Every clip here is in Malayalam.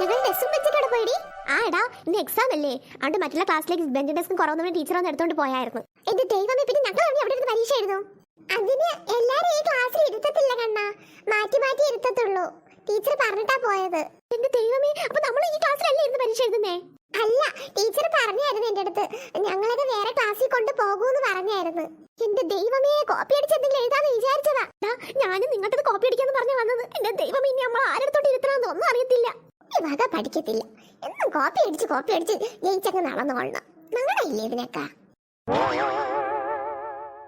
ഞങ്ങൾ ഡെസ്കും വെച്ചിട്ട് പോയിടി. ആ എടാ അല്ലേ? അതുകൊണ്ട് മറ്റുള്ള ക്ലാസ്സിലേക്ക് ബെഞ്ച് കുറവുന്ന ടീച്ചർ ഒന്ന് പോയായിരുന്നു. എന്റെ ദൈവമേ പിന്നെ ഞങ്ങൾ അവിടെ ഇരുന്ന് പരീക്ഷ എഴുതും അതിന് ഈ ക്ലാസ്സിൽ ഇരുത്തത്തില്ല കണ്ണ. മാറ്റി മാറ്റി ഇരുത്തത്തുള്ളൂ. ടീച്ചർ പറഞ്ഞിട്ടാ പോയത്. എന്റെ ദൈവമേ അപ്പൊ നമ്മൾ ഈ ക്ലാസ്സിലല്ലേ ഇരുന്ന് പരീക്ഷ എഴുതുന്നേ? അല്ല ടീച്ചർ പറഞ്ഞായിരുന്നു എന്റെ അടുത്ത്. ഞങ്ങളത് വേറെ ക്ലാസ്സിൽ കൊണ്ട് പോകൂന്ന് പറഞ്ഞായിരുന്നു. എന്റെ ദൈവമേ കോപ്പി അടിച്ച് എന്തെങ്കിലും എഴുതാന്ന് വിചാരിച്ചതാ. ഞാനും നിങ്ങളുടെ കോപ്പി അടിക്കാന്ന് പറഞ്ഞു വന്നത്. എന്റെ ദൈവമേ ഇനി നമ്മൾ ആരെടുത്തോട്ട് ഇരുത്തണമെന്ന് ഒന്നും അറിയത്തില്ല. ഈ വക പഠിക്കത്തില്ല. എന്നും കോപ്പി അടിച്ച് കോപ്പി അടിച്ച് ജയിച്ചങ്ങ് നടന്നുകൊള്ളണം ഞങ്ങളില്ലേ ഇതിനൊക്കെ?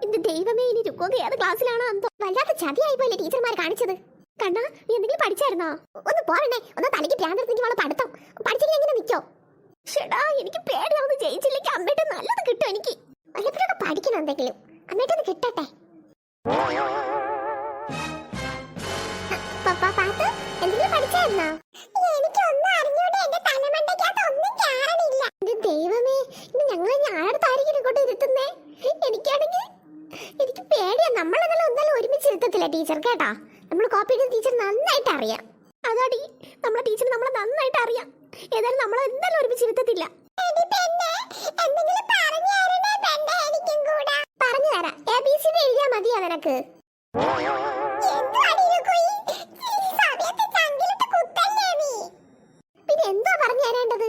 ഇത് ദൈവമേ ഇനി രുക്കോക ഏത് ക്ലാസ്സിലാണോ എന്തോ? വല്ലാത്ത ചതിയായി പോലെ ടീച്ചർമാർ കാണിച്ചത്. കണ്ണാ നീ എന്തെങ്കിലും പഠിച്ചായിരുന്നോ? ഒന്ന് പോരണേ. ഒന്ന് തലയ്ക്ക് ഭ്രാന്തെടുത്തെങ്കിൽ അവളെ പഠിത്തം. പഠിച്ചില്ല എങ്ങനെ നിക്കോ? ഷെടാ എനിക്ക് പേടിയാവുന്ന ജയിച്ചില്ലെങ്കിൽ അമ്മയുടെ നല്ലത് കിട്ടും എനിക്ക്. വല്ലപ്പോഴൊക്കെ പഠിക്കണം എന്തെങ്കിലും. അമ്മയുടെ ഒന്ന് കിട്ടട്ടെ. എന്തെങ്കിലും പഠിച്ചായിരുന്നോ? ഒന്നും കേറണില്ല എന്റെ ദൈവമേ ഇന്ന് ഞങ്ങൾ ഞാനടുത്തായിരിക്കും ഇങ്ങോട്ട് ഇരുത്തുന്നേ? എനിക്കാണെങ്കിൽ എനിക്ക് പേടിയാ. നമ്മളെന്നാലും ഒന്നാലും ഒരുമിച്ച് ഇരുത്തത്തില്ല ടീച്ചർ കേട്ടാ? നമ്മൾ കോപ്പി ചെയ്ത ടീച്ചർ നന്നായിട്ട് അറിയാം. അതാടി നമ്മളെ ടീച്ചർ നമ്മളെ നന്നായിട്ട് അറിയാം. ഏതായാലും നമ്മൾ എന്തായാലും ഒരുമിച്ച് ഇരുത്തത്തില്ല. പറഞ്ഞു തരാം. എ ബി സി ഡി എഴുതിയാ മതിയോ നിനക്ക്? പിന്നെ എന്താ പറഞ്ഞു തരേണ്ടത്?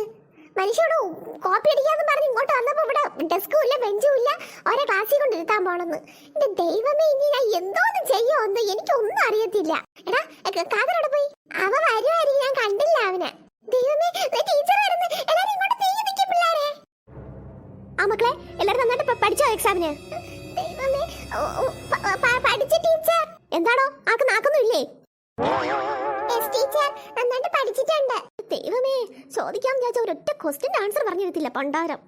മനുഷ്യയോട് കോപ്പി അടിക്കാന്ന് പറഞ്ഞ് ഇങ്ങോട്ട് വന്നപ്പോ ഇവിടെ ഡെസ്കും ഇല്ല ബെഞ്ചും ഇല്ല ഓരോ ക്ലാസ്സിൽ കൊണ്ടിരുത്താൻ പോണെന്ന്. എന്റെ ദൈവമേ ഇനി ഞാൻ എന്തോന്ന് എന്ന് എനിക്കൊന്നും അറിയത്തില്ല. എടാ കാതറോടെ പോയി? അവ വരുമായിരിക്കും ഞാൻ കണ്ടില്ല അവനെ. ദൈവമേ ടീച്ചർ വരുന്നു. എല്ലാരും ഇങ്ങോട്ട് നീങ്ങി നിൽക്കും പിള്ളേരെ. ആ മക്കളെ എല്ലാരും നന്നായിട്ട് പഠിച്ചോ എക്സാമിന് ദൈവമേ പഠിച്ച ടീച്ചർ എന്താണോ? ആക്ക് ഇല്ലേ? ടീച്ചർ നന്നായിട്ട് പഠിച്ചിട്ടുണ്ട്. ദൈവമേ ചോദിക്കാൻ വിചാരിച്ച ഒരൊറ്റ ക്വസ്റ്റ്യൻ ആൻസർ പറഞ്ഞു തരത്തില്ല പണ്ടാരം.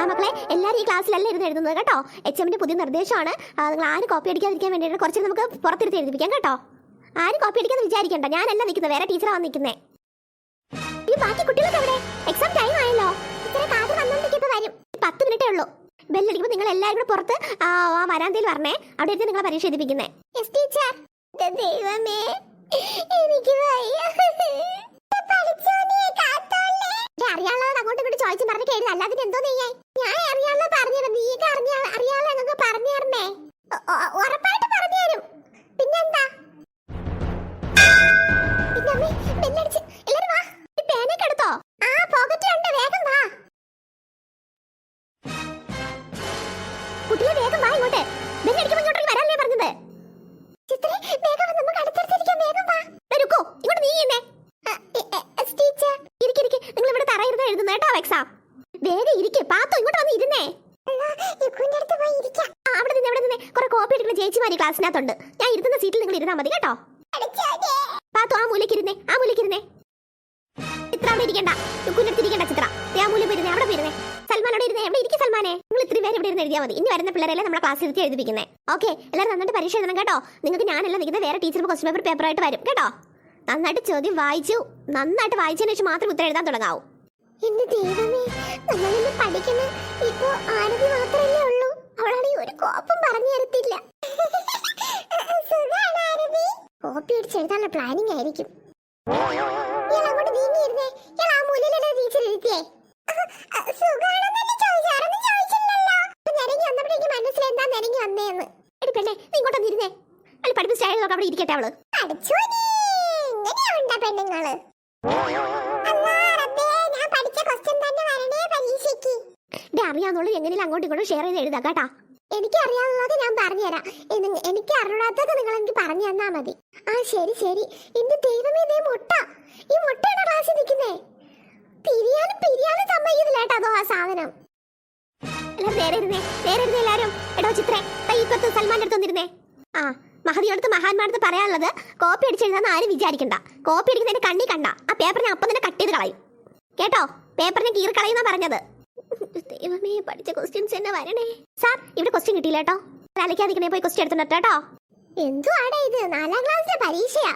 ആ മക്കളെ എല്ലാവരും ഈ ക്ലാസ്സിലല്ല ഇരുന്ന് എഴുതുന്നത് കേട്ടോ? എച്ച് എമ്മിന്റെ പുതിയ നിർദ്ദേശമാണ്. നിങ്ങൾ ആരും കോപ്പി അടിക്കാതിരിക്കാൻ വേണ്ടിയിട്ട് കുറച്ച് നമുക്ക് പുറത്തിരുത്തി എഴുതിപ്പിക്കാം കേട്ടോ. ആരും കോപ്പി അടിക്കാൻ വിചാരിക്കണ്ട. ഞാനല്ല നിൽക്കുന്നത് വേറെ ടീച്ചറാ വന്നിരിക്കുന്നേ ഈ ബാക്കി കുട്ടികളൊക്കെ എവിടെ? എക്സാം ടൈം ആയല്ലോ. കാത് വന്നോണ്ടിരിക്കുമ്പോ വരും. പത്ത് മിനിറ്റേ ഉള്ളൂ. ബെല്ലടിക്കുമ്പോൾ നിങ്ങൾ എല്ലാവരും കൂടെ പുറത്ത് ആ വരാന്തയിൽ വരണേ. അവിടെ ഇരുന്ന് നിങ്ങളെ പരീക്ഷ എഴുതിപ്പിക്കുന്നേ. ടീച്ചർ ദൈവമേ എനിക്ക് വയ്യ. അറിയാനുള്ളത് അങ്ങോട്ട് ഇങ്ങോട്ട് ചോദിച്ചു പറഞ്ഞു എഴുതി അല്ലാതെ എന്തോ നെയ്യായി ഞാൻ അറിയാനുള്ള പറഞ്ഞത്. നീ അറിഞ്ഞ അറിയാനുള്ള ഞങ്ങൾക്ക് പറഞ്ഞു തരണേ. ഉറപ്പായിട്ട് പറഞ്ഞു തരും. പിന്നെന്താ? പിന്നെ അമ്മേ, ബെല്ലടിച്ച്. എല്ലാരും വാ. ഇരിക്ക് പാത്തു ഇങ്ങോട്ട് വന്ന് ഇരുന്നേ. അവിടെ നിന്ന് അവിടെ നിന്ന് കുറെ കോപ്പി എടുക്കുന്ന ചേച്ചിമാര് ക്ലാസ്സിനകത്തുണ്ട്. ഞാൻ ഇരുന്ന സീറ്റിൽ നിങ്ങൾ ഇരുന്നാ മതി കേട്ടോ. പാത്തു ആ മൂലക്കിരുന്നേ ആ മൂലക്കിരുന്നേ ഇരുന്നേ. ചിത്ര അവിടെ ഇരിക്കണ്ട. ഇരിക്കണ്ട ചിത്ര. ആ മൂലം ഇരുന്നേ അവിടെ ഇരുന്നേ. സൽമാനോട് ഇരുന്നേ എവിടെ ഇരിക്കും സൽമാനെ? നിങ്ങൾ ഇത്രയും പേര് ഇവിടെ ഇരുന്ന് എഴുതിയാൽ മതി. ഇനി വരുന്ന പിള്ളേരെല്ലാം നമ്മുടെ ക്ലാസ്സിൽ ഇരുത്തി എഴുതിപ്പിക്കുന്നത് ഓക്കെ എല്ലാവരും നന്നായിട്ട് പരീക്ഷ എഴുതണം കേട്ടോ. നിങ്ങൾക്ക് ഞാനല്ല നിൽക്കുന്ന വേറെ ടീച്ചർ ക്വസ്റ്റ്യൻ പേപ്പർ പേപ്പറായിട്ട് വരും കേട്ടോ. നന്നായിട്ട് ചോദ്യം വായിച്ചു. നന്നായിട്ട് വായിച്ചതിന് ശേഷം മാത്രം ഉത്തരം എഴുതാൻ തുടങ്ങാവൂ. എന്റെ ദൈവമേ നമ്മളിന്ന് പഠിക്കുന്ന ഇപ്പോ ആരതി മാത്രമല്ലേ ഉള്ളൂ. അവളാണെങ്കിൽ ഒരു കോപ്പം പറഞ്ഞു തരത്തില്ല. കോപ്പി അടിച്ച് എഴുതാനുള്ള പ്ലാനിങ് ആയിരിക്കും. ഇങ്ങോട്ട് വന്നിരുന്നേ അവൾ പഠിപ്പിച്ച സ്റ്റൈൽ നോക്കാം അവിടെ തന്നെ വരണേ പരീക്ഷയ്ക്ക്. ഡേ അറിയാന്നുള്ളത് എങ്ങനെയും അങ്ങോട്ടും ഇങ്ങോട്ടും ഷെയർ ചെയ്ത് എഴുതാം കേട്ടാ. എനിക്ക് അറിയാവുന്നത് ഞാൻ പറഞ്ഞുതരാം. എനിക്ക് അറിയാത്തത് നിങ്ങൾ എനിക്ക് പറഞ്ഞു തന്നാ മതി. ആ ശരി ശരി. എന്റെ ദൈവമേ നീ മുട്ട. ഈ മുട്ടയുടെ ക്ലാസ്സിൽ നിൽക്കുന്നേ? പിരിയാനും പിരിയാനും സമ്മതിക്കുന്നില്ല കേട്ടോ ആ സാധനം. എല്ലാവരും നേരെ ഇരുന്നേ നേരെ ഇരുന്നേ എല്ലാവരും എടോ ചിത്രേ ദാ ഇപ്പുറത്ത് സൽമാന്റെ അടുത്ത് വന്നിരുന്നേ. ആ മഹതിയോടത്ത് മഹാന്മാരടുത്ത് പറയാനുള്ളത് കോപ്പി അടിച്ചെഴുതാന്ന് ആരും വിചാരിക്കണ്ട. കോപ്പി അടിക്കുന്നതിന്റെ കണ്ണി കണ്ട. ആ പേപ്പർ ഞാൻ അപ്പം തന്നെ കട്ട് ചെയ്ത് കളയും. കേട്ടോ പേപ്പറിനെ കീറി കളയുന്ന പറഞ്ഞത്. ദൈവമേ പഠിച്ച ക്വസ്റ്റ്യൻസ് തന്നെ വരണേ. സാർ ഇവിടെ ക്വസ്റ്റ്യൻ കിട്ടിയില്ല കേട്ടോ. അലക്കാതിക്കണേ പോയി ക്വസ്റ്റ്യൻ എടുത്തിട്ട് കേട്ടോ. എന്തുവാടാ ഇത്? നാലാം ക്ലാസ്സിലെ പരീക്ഷയാ.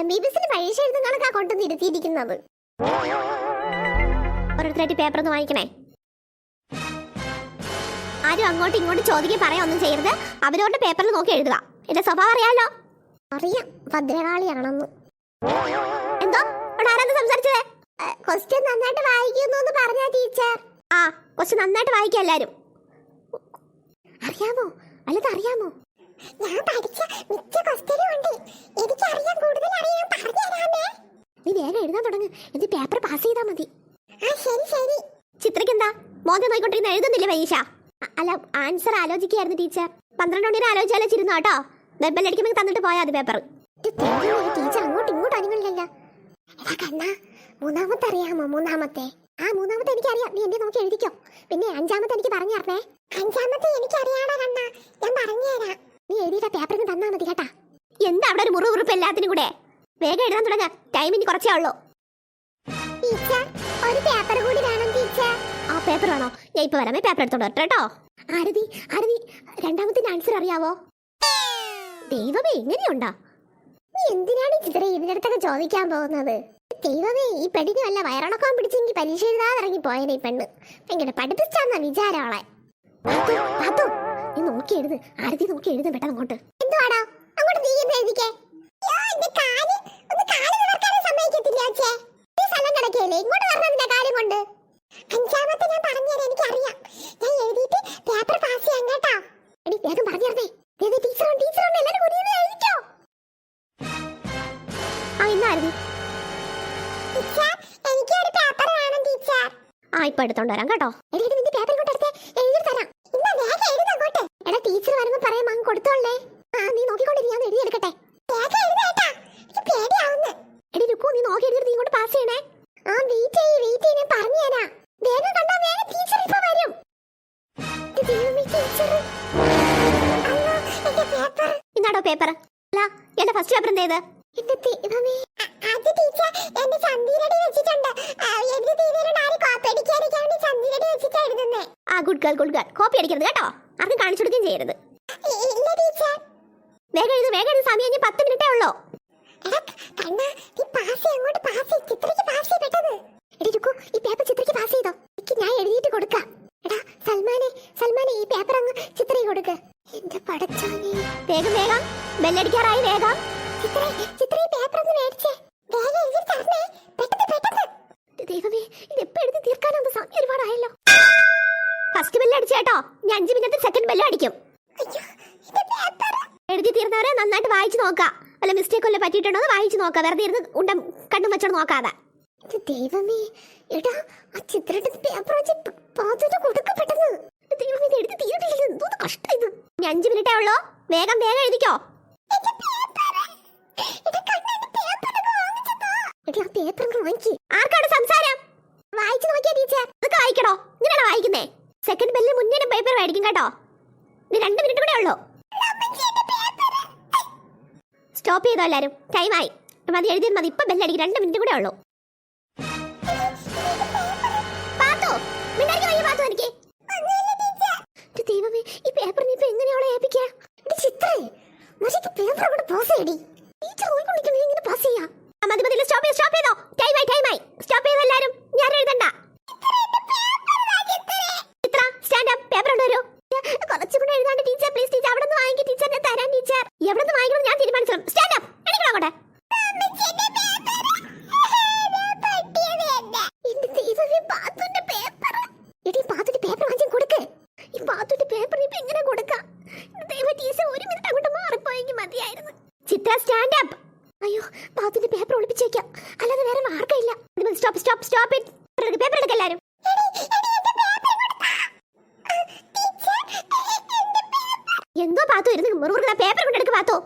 എം ബി ബി എസിന് പരീക്ഷ എഴുതുന്ന കണക്കാ കൊണ്ടുവന്ന് ഇരുത്തിയിരിക്കുന്നത്. ഓരോരുത്തരായിട്ട് പേപ്പർ ഒന്ന് വാങ്ങിക്കണേ ആരും അങ്ങോട്ടും ഇങ്ങോട്ടും പറയാ ഒന്നും ചെയ്യരുത്. അവരവരുടെ പേപ്പറിൽ നോക്കി എഴുതുക. എന്റെ സ്വഭാവം അറിയാലോ? അറിയാം. ഭദ്രകാളിയാണെന്ന്. എന്തോ? അവിടെ ആരാന്ന് സംസാരിച്ചു ക്വസ്റ്റ്യൻ നന്നായിട്ട് വായിക്കുന്നു എന്ന് പറഞ്ഞ ടീച്ചർ ആ ക്വസ്റ്റ്യൻ നന്നായിട്ട് വായിക്കാം എല്ലാരും. അറിയാമോ? അല്ലത് അറിയാമോ? ഞാൻ പഠിച്ച മിക്ക ക്വസ്റ്റ്യനും ഉണ്ട്. എനിക്ക് അറിയാൻ കൂടുതൽ അറിയാൻ പറഞ്ഞു തരാമേ നീ വേഗം എഴുതാൻ തുടങ്ങ്. എന്നിട്ട് പേപ്പർ പാസ് ചെയ്താൽ മതി. ആ ശരി ശരി. ചിത്രയ്ക്ക് എന്താ മോദം നോക്കിക്കൊണ്ടിരിക്കുന്ന എഴുതുന്നില്ല പരീക്ഷ? അല്ല ആൻസർ ആലോചിക്കുകയായിരുന്നു ടീച്ചർ പന്ത്രണ്ട് മണിവരെ ആലോചിച്ചാലോച്ചിരുന്നു കേട്ടോ? ബെല്ലടിക്കുമ്പോൾ തന്നിട്ട് പോയാൽ മതി പേപ്പർ ടീച്ചർ അങ്ങോട്ടും ഇങ്ങോട്ടും അനങ്ങളില്ലല്ലോ കണ്ണാ മൂന്നാമത്തെ അറിയാമോ മൂന്നാമത്തെ. ആ മൂന്നാമത്തെ എനിക്കറിയാം. നീ എന്നെ നോക്കി എഴുതിക്കോ. പിന്നെ അഞ്ചാമത്തെ എനിക്ക് പറഞ്ഞു തരണേ. അഞ്ചാമത്തെ എനിക്ക് എനിക്കറിയാടാ കണ്ണ. ഞാൻ പറഞ്ഞു തരാം. നീ എഴുതിയിട്ട് പേപ്പറിന് തന്നാ മതി കേട്ടാ. എന്താ അവിടെ ഒരു മുറിവുറുപ്പ് എല്ലാത്തിനും കൂടെ? വേഗം എഴുതാൻ തുടങ്ങാ. ടൈം ഇനി കുറച്ചേ ഉള്ളൂ. ഒരു പേപ്പർ കൂടി വേണം ടീച്ചർ. ആ പേപ്പർ വേണോ? ഞാൻ ഇപ്പൊ വരാമേ പേപ്പർ എടുത്തോണ്ട് കേട്ടോ. ആരതി ആരതി രണ്ടാമത്തെ ആൻസർ അറിയാവോ? ദൈവമേ ഇങ്ങനെയുണ്ടാ? നീ എന്തിനാണ് ചിത്ര ഇതിനടുത്തൊക്കെ ചോദിക്കാൻ പോകുന്നത്? ദൈവമേ ഈ പെണ്ണിന് വല്ല വയറിളക്കാൻ പിടിച്ചെങ്കിൽ പരീക്ഷ എഴുതാതെ ഇറങ്ങി പോയനെ ഈ പെണ്ണ്. ഭയങ്കര പഠിപ്പിച്ചാന്ന വിചാരം അവളെ. നോക്കി എഴുത്. ആരതി നോക്കി എഴുത് പെട്ടെന്ന് അങ്ങോട്ട്. എന്തുവാടാ? അങ്ങോട്ട് നീ എന്ന് എഴുതിക്കേ. ഇങ്ങോട്ട് കൊണ്ട്. അഞ്ചാമത്തെ ഞാൻ ഞാൻ എഴുതിയിട്ട് പേപ്പർ പാസ് ചെയ്യാൻ എടി പറഞ്ഞേ ടീച്ചറുണ്ട് ടീച്ചറോ ആ ഇന്നായിരുന്നു എനിക്ക് ഒരു പേപ്പർ വേണം ടീച്ചർ. ആ ഇപ്പൊ വരാം കേട്ടോ. എടി നിന്റെ പേപ്പർ ഇങ്ങോട്ട് എടുത്തേ. എഴുതി തരാം. ഇന്നാ വേഗം എഴുതി അങ്ങോട്ട്. എടാ ടീച്ചർ വരുമ്പോ പറയാം അങ്ങ് കൊടുത്തോളേ ആ നീ നോക്കിക്കൊണ്ടിരി ഞാൻ എഴുതി എടുക്കട്ടെ എഴുതി എനിക്ക് പേടിയാവുന്നു. എടി രുക്കു നീ നോക്കി എഴുതിയിട്ട് നീ ഇങ്ങോട്ട് പാസ് ചെയ്യണേ. ആ വെയിറ്റ് ചെയ്യ് വെയിറ്റ് ചെയ്യ് ഞാൻ പറഞ്ഞു തരാം. വേഗം കണ്ടാ വേഗം ടീച്ചർ ഇപ്പൊ വരും. ഇന്നാടോ പേപ്പർ അല്ല എന്റെ ഫസ്റ്റ് പേപ്പർ എന്തേത് എന്റെ ദൈവമേ. അത് ടീച്ചർ എന്റെ ചന്തിരടി വെച്ചിട്ടുണ്ട്. എന്റെ തീരെ ആരും കോപ്പി അടിക്കാതിരിക്കാൻ വേണ്ടി ചന്തിരടി വെച്ചിട്ട് എഴുതുന്നേ. ആ good girl good girl copy അടിക്കരുത് കേട്ടോ. ആർക്കും കാണിച്ചു കൊടുക്കുകയും ചെയ്യരുത്. ഇല്ല ടീച്ചർ. വേഗം എഴുത് വേഗം എഴുത്. സമയം ഇനി പത്ത് മിനിറ്റേ ഉള്ളൂ. കണ്ണാ നീ പാസ് അങ്ങോട്ട് പാസ്. ചിത്രയ്ക്ക് പാസ് പെട്ടെന്ന്. എടി രുക്കു ഈ പേപ്പർ ചിത്രയ്ക്ക് പാസ് ചെയ്തോ? എനിക്ക് ഞാൻ എഴുതിയിട്ട് കൊടുക്കാം. എടാ സൽമാനെ സൽമാനെ ഈ പേപ്പർ അങ്ങ് ചിത്രയ്ക്ക് കൊടുക്ക്. എന്റെ പടച്ചോനെ. വേഗം വേഗം. ബെല്ലടിക്കാറായി വേഗം. ചിത്രേ ചിത്രേ പേപ്പർ ഒന്ന് മേടിച്ചേ. ദൈവമേ ഇത് എപ്പോ എഴുതി തീർക്കാനാകുമ്പോ സമയം ഒരുപാടായല്ലോ. ഫസ്റ്റ് ബെല്ല് അടിച്ചു ഞാൻ അഞ്ച് മിനിറ്റ് സെക്കൻഡ് ബെല്ല് അടിക്കും. എഴുതി തീർന്നവരെ നന്നായിട്ട് വായിച്ചു നോക്കാം. വല്ല മിസ്റ്റേക്ക് വല്ല പറ്റിയിട്ടുണ്ടോ വായിച്ചു നോക്കാം. വെറുതെ ഇരുന്ന് ഉണ്ട കണ്ണും വെച്ചോണ്ട് നോക്കാതെ. ദൈവമേ എടാ ആ ചിത്രത്തിന്റെ പേപ്പർ വെച്ച് കൊടുക്ക ദൈവമേ ഇത് എഴുതി തീർന്നില്ല എന്തോന്ന് കഷ്ടം ഇത്. ഇനി അഞ്ച് മിനിറ്റേ ഉള്ളൂ? വേഗം വേഗം എഴുതിക്കോ. എന്റെ പേപ്പർ എന്റെ കണ്ണാ വായിച്ചു ടീച്ചർ. വായിക്കുന്നേ? സെക്കൻഡ് ബെല്ലിന് മുന്നേ പേപ്പർ മേടിക്കും കേട്ടോ. ഇത് രണ്ട് മിനിറ്റ് കൂടെ ഉള്ളൂ. സ്റ്റോപ്പ് ചെയ്തോ എല്ലാരും. ടൈമായി മതി എഴുതിയത് മതി. ഇപ്പൊ ബെല്ലടിക്കും രണ്ട് മിനിറ്റ് കൂടെ ഉള്ളൂ. ഈ പേപ്പർ നീ ഇപ്പൊ എങ്ങനെയാവളെ ഏൽപ്പിക്കാ ചിത്രേ മറിച്ച് പേപ്പർ അങ്ങോട്ട് പോസ് ചെയ്യടി ടീച്ചർ നോക്കിക്കൊണ്ടിരിക്കണേ ഇങ്ങനെ പാസ് ചെയ്യാ ആ, മതി മതി സ്റ്റോപ്പ് ചെയ്തോ സ്റ്റോപ്പ് ചെയ്തോ ടൈമായി ടൈമായി സ്റ്റോപ്പ് ചെയ്തോ എല്ലാരും ഞാൻ എഴുതണ്ട ചിത്ര സ്റ്റാൻഡ് അപ്പ് പേപ്പർ കൊണ്ടുവരൂ കുറച്ചും കൂടെ എഴുതാണ്ട് ടീച്ചർ പ്ലീസ് ടീച്ചർ അവിടെ നിന്ന് വാങ്ങിക്കും ടീച്ചറിനെ തരാൻ ടീച്ചർ എവിടെ നിന്ന് വാങ്ങിക്കണം ഞാൻ തീരുമാനിച്ചു സ്റ്റാൻഡ് അപ്പ് എണീക്കണം അങ്ങോട്ടെ എന്റെ ദൈവമേ പാത്തുന്റെ പേപ്പർ എടി പാത്തുന്റെ പേപ്പർ വാങ്ങിച്ചു കൊടുക്ക് ഈ പാത്തുന്റെ പേപ്പർ ഇപ്പൊ എങ്ങനെ കൊടുക്കാം ദൈവ ടീച്ചർ ഒരു മിനിറ്റ് അങ്ങോട്ട് മാറിപ്പോയെങ്കിൽ മതിയായിരുന്നു ചിത്ര സ്റ്റാൻഡ് അപ്പ് അയ്യോ പാത്തിന്റെ പേപ്പർ ഒളിപ്പിച്ചേക്കാം അല്ലാതെ വേറെ മാർഗമില്ല. Stop stop stop it paper എടുക്ക എല്ലാരും. എന്തോ പാത്തു ഇരുന്ന് മുറുകുന്ന പേപ്പർ കൊണ്ടെടുക്ക് പാത്തോ.